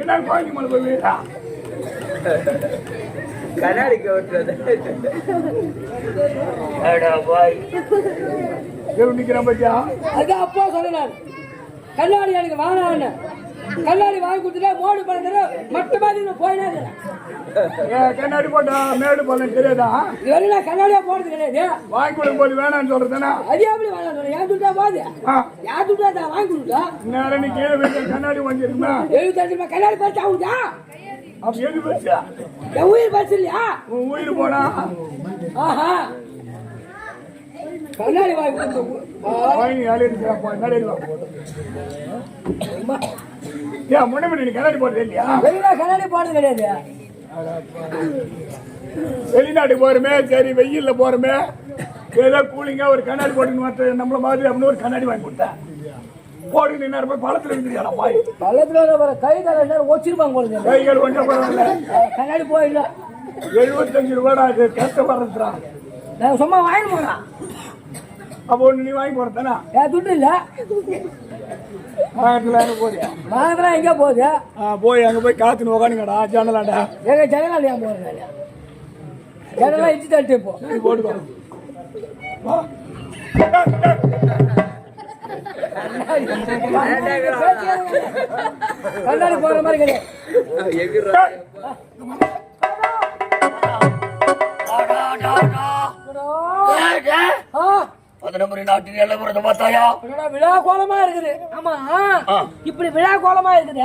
என்ன கோயிலுக்கு மேல போய் வீடா கண்ணாடிக்கு ஓட்டுறது அடா பாய். எவ்வளவு நிக்கிறான் பத்தியா? அது அப்பா சொன்னார். கண்ணாடி எனக்கு வேணான்னு கண்ணாடி வாங்கி கொடுத்துட்டா மோடு பண்ண மட்டுமா ஏன் கண்ணாடி போட்டா மேடு போல தெரியாதா? இதுவரை நான் கண்ணாடியா போடுறது கிடையாது வாங்கி கொடுக்கும் போது வேணாம்னு சொல்றதுனா அது எப்படி வேணாம் சொல்றேன். ஏன் துட்டா போகுது? யார் துட்டா தான் வாங்கி கொடுத்தா நேரம் நீ கீழே வீட்டு கண்ணாடி வாங்கிருக்குமா எழுபத்தஞ்சு ரூபாய் கண்ணாடி பறிச்சு அவனுக்கா அப்ப எது பேசியா என் உயிர் பறிச்சு இல்லையா? உன் உயிர் போனா? ஆஹா. கண்ணாடி வாங்கி வாங்கி அலையிட்டு கண்ணாடி ஏன் முன்னே நீ கண்ணாடி போடுறது இல்லையா? கண்ணாடி போடுறது கிடையாது. வெளிநாட்டுக்கு போறோமே சரி வெயில்ல போறோமே. ஏதோ கூலிங்கா ஒரு கண்ணாடி போட்டு மற்ற நம்மள மாதிரி அப்படின்னு ஒரு கண்ணாடி வாங்கி கொடுத்தேன். போட்டு நீ நேரம் போய் பழத்துல இருந்துருக்கா பாய் பள்ளத்துல வர கை நேரம் வச்சிருப்பாங்க போல. கைகள் கொஞ்சம் பரவாயில்ல. கண்ணாடி போயிடல. எழுபத்தஞ்சு ரூபாடா அது கஷ்டப்படுறதுடா நான் சும்மா வாங்கி போறான். அப்போ ஒண்ணு நீ வாங்கி போறதானா? ஏன் துட்டு இல்ல. போறியா வாங்கலாம் எங்க போகுது? ஆ, போய் அங்க போய் காத்துன்னு உக்காந்துங்கடா ஜன்னலாண்டா. எங்க ஜனநாள் ஏன் போறது ஜனநாள் இட்லி தட்டு இப்போ போட்டுக்கோ. கண்ணாடி போற மாதிரி கிடையாது ஆ, பதினொரு நாட்டின் நிலவரத்தை பார்த்தாயா? என்னடா விழா கோலமா இருக்குது? ஆமா. இப்படி விழா கோலமா இருக்குது.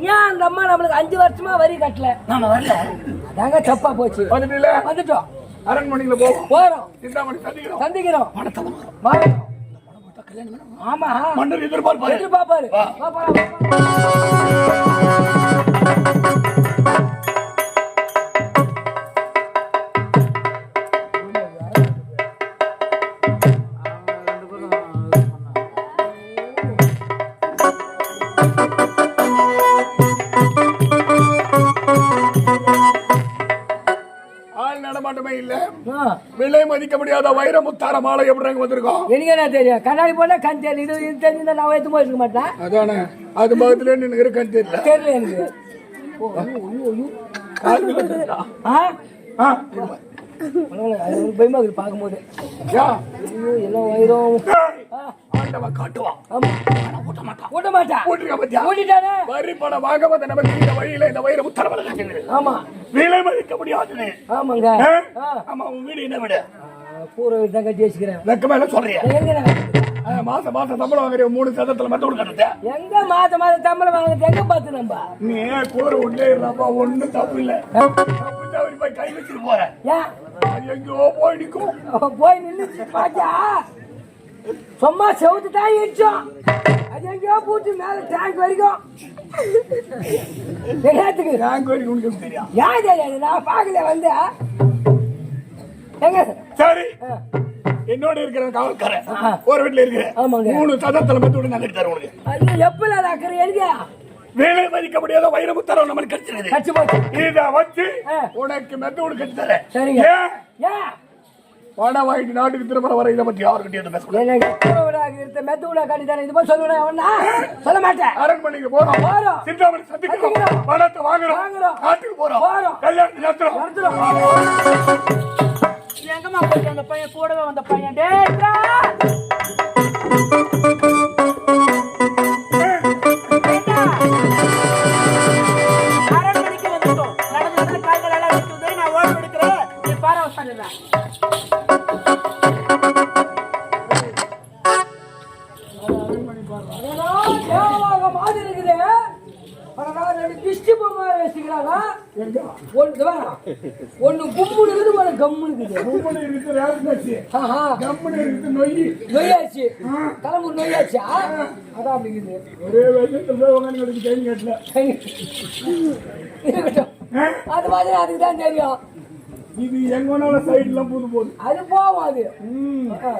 ஏன் அந்த அம்மா நம்மளுக்கு அஞ்சு வருஷமா வரி கட்டல? நாம வரல. அதாங்க தப்பா போச்சு. வந்துட்டுல வந்துட்டோம். அரண்மனைக்குள்ள போவோம் போறோம். சிந்தாமணி சந்திக்கிறோம். சந்திக்கிறோம். வாங்க. ஆமா. மன்னர் எதிர்பார்ப்பாரு. எதிர்பார்ப்பாரு. விலை மதிக்க முடியாத வைர முத்தார மாலை எப்படி அங்க வந்திருக்கோம்? எனக்கு என்ன தெரியும்? கண்ணாடி போட்டா கண் தெரியல இது இது தெரிஞ்சிருந்தா நான் எடுத்து போயிருக்க மாட்டேன்? அதானே. அது பக்கத்துல நின்று இருக்கன்னு தெரியல. தெரியல எனக்கு. பயமா இருக்குது பார்க்கும்போது. யா. ஐயோ என்ன வயிறும் ஏய், ஆ, ஆண்டவன் காட்டுவான் ஆனா ஊட்ட மாட்டான். ஓட்ட மாட்டா ஊட்டுக்க பத்தியா? ஓட்டிட்டானே? வரி பணம் வாங்க வந்த நமக்கு இந்த வழியில இந்த வைர முத்தார மாலை கட்டுகிறது ஆமா. விலை மதிக்க முடியாதுன்னு. ஆமாங்க. ஆமா உன் வீடு என்ன வீடு? ஆ, பூரை தான் கட்டி வச்சுக்கிறேன். வெக்கமா என்ன சொல்றிய? எங்க மாசம் மாசம் சம்பளம் வாங்குற மூணு சதத்துல மட்டும் கொடுக்கறது எங்க மாத மாதம் சம்பளம் வாங்குறது? எங்க பார்த்து நம்ம? நீ கூற உள்ளே இருப்பா ஒண்ணும் தப்பு இல்ல? போய் கை வச்சுட்டு போற. ஏன் அது எங்கேயோ போய் அவன் போய் நின்று பாத்தியா சும்மா செவுத்து தான் இடிச்சோம். அது எங்கேயோ பூச்சி மேல டேங்க் வரைக்கும். என்னத்துக்கு? ரேங்க் வரைக்கும் உனக்கு தெரியும்? யார் தெரியாது நான் பார்க்கல வந்து. எங்க? சரி. என்னோட இருக்கிற காவல்காரன். ஒரு வீட்டுல இருக்கிற ஆமாங்க. மூணு சதத்துல மட்டும் விட்டு நல்லது தர உனக்கு. எப்பல அக்கறை எழுதியா வேலை மதிக்க முடியாத வைரமுத்தரம் நம்மளுக்கு கிடைச்சிருது. கட்சி போச்சு. இத வச்சு. உனக்கு மெத்த உனக்கு கட்டி தரேன். சரிங்க. வாங்கிட்டு நாட்டுக்கு திரும்ப வர இதை பத்தி யாருக்கிட்டே பேசக்கூடாது. மெத்து விடா கட்டி தரேன் இது சொல்லுவேன் அவனா சொல்ல மாட்டேன். அரண்மனைக்கு போறோம். போறோம். சிந்தாமணி சந்திக்கிறோம். சந்திக்கிறோம். பணத்தை வாங்குறோம். வாங்குறோம். நாட்டுக்கு போறோம். போறோம். கல்யாணம் நடத்துறோம். நடத்துறோம். எங்கம்மா போயிட்டு அந்த பையன் கூடவே வந்த பையன்? டேய் தேவலாக மாதிரி இருக்குது. ஒண்ணு கும்புடு இருக்குது ஒரு கம்முன்னு இருக்குது. கும்பல் இருக்குது நொய் நொய்யாச்சு. கிளம்பு நொய்யாச்சா? அதான் அப்படி இருக்குது. ஒரே எனக்கு டைம் கேட்டல. அது மாதிரி அதுக்கு தான் தெரியும். இது எங்க சைட்லாம் பூந்து போகுது அது ஆ.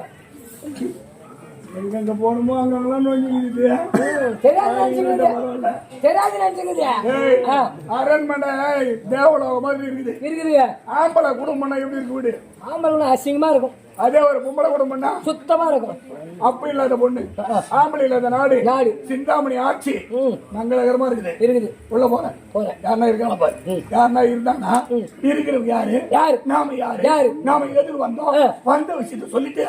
எங்கெங்க போகணுமோ அங்கெல்லாம் நோய் இருக்குது ம், தெரியாது நினைச்சுக்குது அரண்மனை தேவலோக மாதிரி இருக்குது. இருக்குதுங்க ஆம்பளை குடும்பம்னா எப்படி இருக்கு வீடு? ஆம்பளை அசிங்கமா இருக்கும். அதே ஒரு பொம்பளை குடும்பம்னா சுத்தமா இருக்கும். அப்படி இல்லாத பொண்ணு ஆம்பளை இல்லாத நாடு நாடு. சிந்தாமணி ஆட்சி. மங்களகரமா இருக்குது. இருக்குது. உள்ள போறேன் போறேன். யாருன்னா இருக்காங்க பாரு. யாருன்னா இருந்தாங்கன்னா இருக்கிறவங்க யாரு? யாரு? நாம யாரு? யாரு? நாம எதுக்கு வந்தோம். வந்த விஷயத்த சொல்லிட்டு.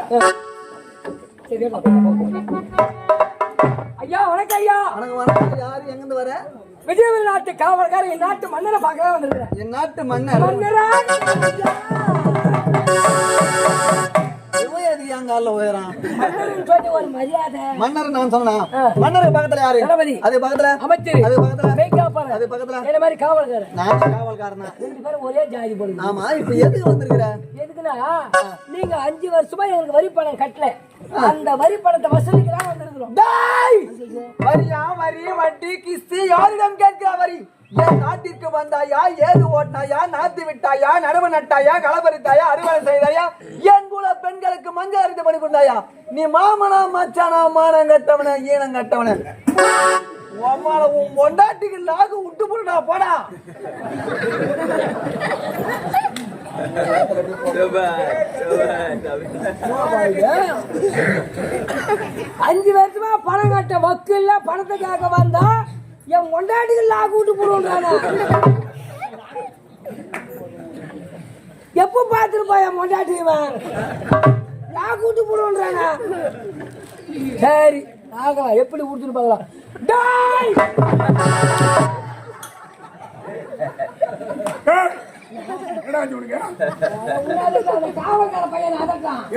ஐயா வணக்கம் ஐயா. வணக்கம் வணக்கம். யாரு? எங்கிருந்து வர? விஜயவரி நாட்டு காவல்காரர் என் நாட்டு மன்னரை பார்க்கலாம் வந்திருக்கிறேன். என் நாட்டு மன்னர். மன்னரா? மன்னர் நான் சொன்னேன்? ஆ. மன்னருக்கு பக்கத்துல யாரு. அது பக்கத்துல? அமைச்சர். அது பக்கத்துல? அது பக்கத்துல? என்ன மாதிரி காவல்காரர்? நான் காவல்காரனா? ரெண்டு பேரும் ஒரே ஜாதி போடுங்க. ஆமா இப்ப எதுக்கு வந்திருக்கிற? நீங்க அஞ்சு வருஷமா எங்களுக்கு வரி பணம் கட்டல. அந்த வரி பணத்தை வசூலிக்கலாம் வந்திருக்கிறோம். வரியா வரி வட்டி கிஸ்தி யாரிடம் கேட்கிற வரி? என் நாட்டிற்கு வந்தாயா ஏது ஓட்டினாயா நாத்து விட்டாயா நடவு நட்டாயா களபரித்தாயா அறுவடை செய்தாயா என் குல பெண்களுக்கு மஞ்சள் அரித்து பண்ணி கொடுத்தாயா? நீ மாமனா மச்சானா மானம் கட்டவன ஈனம் கட்டவன? உன் பொண்டாட்டிக்கு லாகு விட்டு போடுடா போடா. அஞ்சு வருஷமா பணம் கட்ட வக்கு இல்ல பணத்துக்காக வந்தா என் கொண்டாடிகள் லா கூட்டு போடுவாங்க எப்ப பார்த்துருப்பா என் கொண்டாட்டி இவன்? லா கூட்டு போடுவாங்க சரி ஆகலாம் எப்படி கொடுத்துட்டு பார்க்கலாம். டாய்! என்னடா ஆச்சு உனக்கு?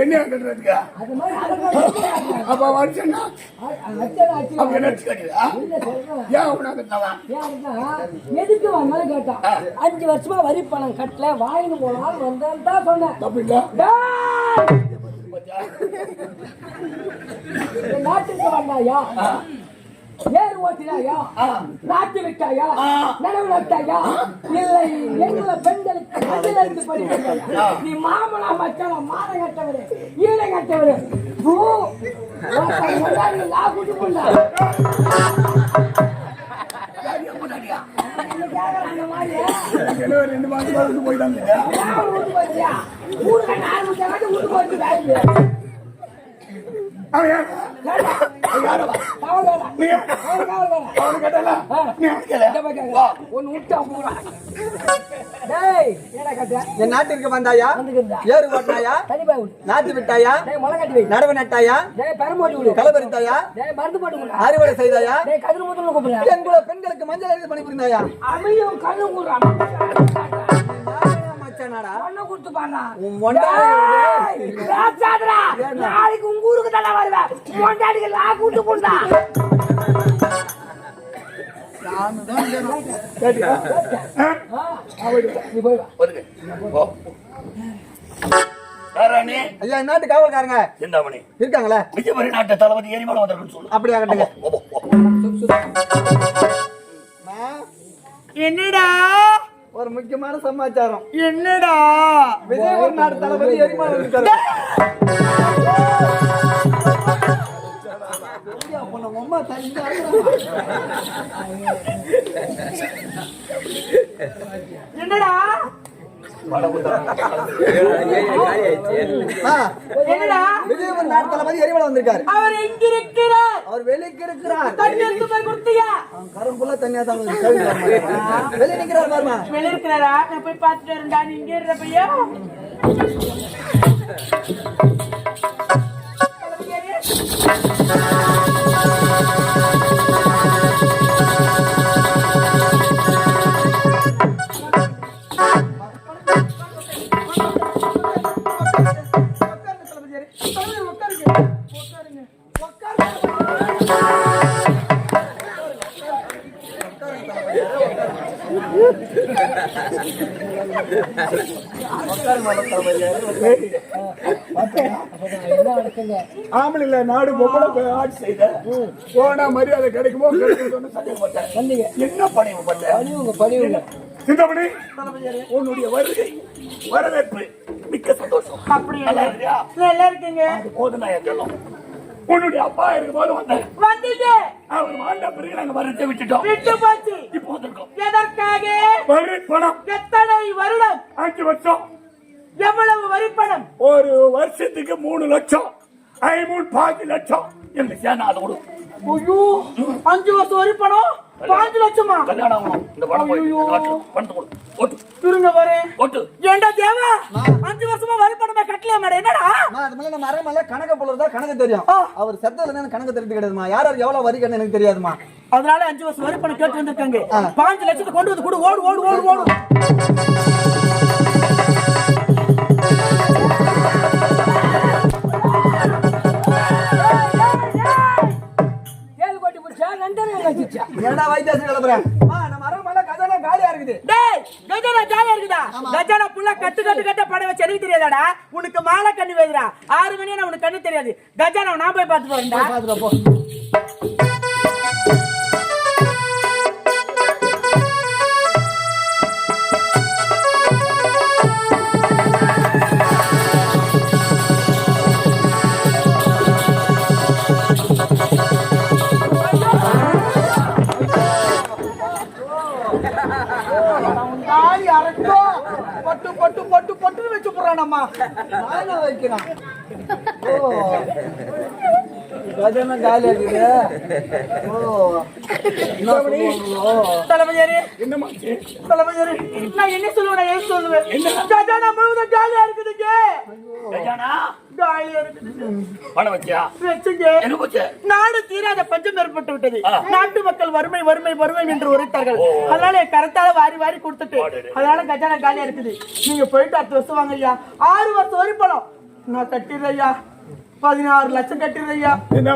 என்ன கட்டுறதுக்கு? அது மாதிரி அதட்டான் அப்ப அச்சனை அப்ப என்ன சொல்றேன் ஏன் அவனா கட்டவன் ஏன்னா, எதுக்கு வந்தாலும் கேட்டான் அஞ்சு வருஷமா வரி பணம் கட்டல வாங்கிட்டு போனாலும் வந்தேன் தான் சொன்னேன். தப்பு இல்ல? நாட்டுக்கு வந்தாயா? ஏறு ஓட்டினாயா நாட்டு விட்டாயா நடவு நட்டாயா இல்லை எங்களை பெண்களுக்கு அடித்து படிக்கிறாயா நீ மாமனா மச்சான மானம் கட்டவரு ஈழை கட்டவரு. பூ குட்டி புண்டா ரெண்டு மாசம் போயிட்டாங்க. அவன் என் நாட்டிற்கு வந்தாயா? ஏறு ஓட்டினாயா? தனி விட்டாயா? நடவு நட்டாயா? டேய், அறுவடை செய்தாயா? கதிர் பெண்களுக்கு மஞ்சள் அரிசி பண்ணி புரிந்தாயா அமையும் கண்ணும் கூடுறான். மச்சானாடா பொண்ணை கொடுத்து பாருடா. உன் மொண்டாடி டேய், பேசாதடா. நாளைக்கு உங்க ஊருக்கு தானே வருவேன். மொண்டாட்டிக்கு லா கூட்டு போண்டா. ஐயா என் நாட்டு காவல்காரங்க சிந்தாமணி இருக்காங்களே விஜயபுரி நாட்டு தளபதி எரிமலை வந்திருக்குன்னு சொல்லு அப்படியா கட்டுங்க. என்னடா ஒரு முக்கியமான சமாச்சாரம். என்னடா? விஜயபுரி நாடு தளபதி நம்ம அம்மா தனியா என்னடா? ஆ, என்னடா? விஜயபுரி நாடு தளபதி எரிமலை வந்திருக்காரு. அவர் எங்க இருக்கிறார் அவர் வெளிக்கு இருக்கிறார் தண்ணி எடுத்து போய் கொடுத்தியா? அவன் கரும்புல தனியா தான். வெளிய நிக்கிறார் பாருமா. வெளிய இருக்கிறாரா நான் போய் பார்த்துட்டு வரேன்டா. நீ இங்க இருந்த பையா. நடக்குங்க ஆம்பளை இல்ல நாடு பொம்பளை ஆட்சி செய்த. போனா மரியாதை கிடைக்குமோ? கிடைக்குமோ வந்தீங்க என்ன பணிவு பண்ண சிந்தாமணி உன்னுடைய வருகை வரவேற்பு மிக்க சந்தோஷம். அப்படி நல்லா இருக்கீங்க. அது போதும் நான் என் சொல்லும். உன்னுடைய அப்பா இருக்கும் போது வந்தேன். வந்துட்டு அவர் வாழ்ந்த பிறகு நாங்க வரத்தை விட்டுட்டோம். விட்டு போச்சு. இப்போ வந்திருக்கோம். எதற்காக? வரி பணம் எத்தனை வருடம்? அஞ்சு வருஷம். எவ்வளவு வரி பணம் ஒரு வருஷத்துக்கு மூணு லட்சம். ஐமூணு பாஞ்சு லட்சம். எங்க சேனா அதை கொடு. ஐயோ அஞ்சு வருஷம் வரி பணம் பாஞ்சு லட்சமா? கல்யாணம் இந்த பணம் பணத்தை கொடு. ஓட்டு. இருங்க வரேன். ஓட்டு. ஏண்டா தேவா? அஞ்சு வருஷமா வரி பணமே கட்டலையா மேடம் என்னடா? அது மேல நம்ம அரைமலை கணக்க போலதா கணக்கு தெரியும். அவர் சத்தத்துல எனக்கு கணக்கு தெரிஞ்சு கிடையாதுமா யார் யார் எவ்வளவு வரி கண்ணு எனக்கு தெரியாதுமா அதனால அஞ்சு வருஷம் வரி பணம் கேட்டு வந்திருக்காங்க. பாஞ்சு லட்சத்தை கொண்டு வந்து கொடு. ஓடு ஓடு ஓடு ஓடு. முடிச்சா ரெண்டரை லட்சம் ஏடா வைத்தியாசி கிளம்புறேன் நம்ம அரைமலை கதை காலியா இருக்குது டேய் கஜானா ஜாலியா இருக்குதா கஜானா புள்ள கட்டு கட்டு கட்ட படம் வச்சு எனக்கு தெரியாதாடா உனக்கு மாலை கண்ணு வைக்கிறா ஆறு மணி உனக்கு கண்ணு தெரியாது கஜானா நான் போய் பார்த்து போறேன்டா பாத்துட்டு போ வைக்கிறான். ஓ. கஜன காலியா இருக்குது ஓ. என்ன? தலைமையாரே என்னமா தலைமையாரே நான் என்ன சொல்லுவேன்? நான் ஏன் சொல்லுவேன்? கஜானா முழுவதும் காலியா இருக்குதுங்க. கல்யாணா காலியா இருக்குது. நாடு தீராத பஞ்சம் ஏற்பட்டு விட்டது. நாட்டு மக்கள் வறுமை வறுமை வறுமை என்று உரைத்தார்கள். அதனால என் கரத்தால வாரி வாரி கொடுத்துட்டு அதனால கஜானா காலியா இருக்குது. நீங்க போயிட்டு அடுத்த வருஷம் வாங்க ஐயா. ஆறு வருஷம் வரி பணம் நான் கட்டிடுறேன் ஐயா. பதினாறு லட்சம் கட்டிடுறேன் ஐயா. என்ன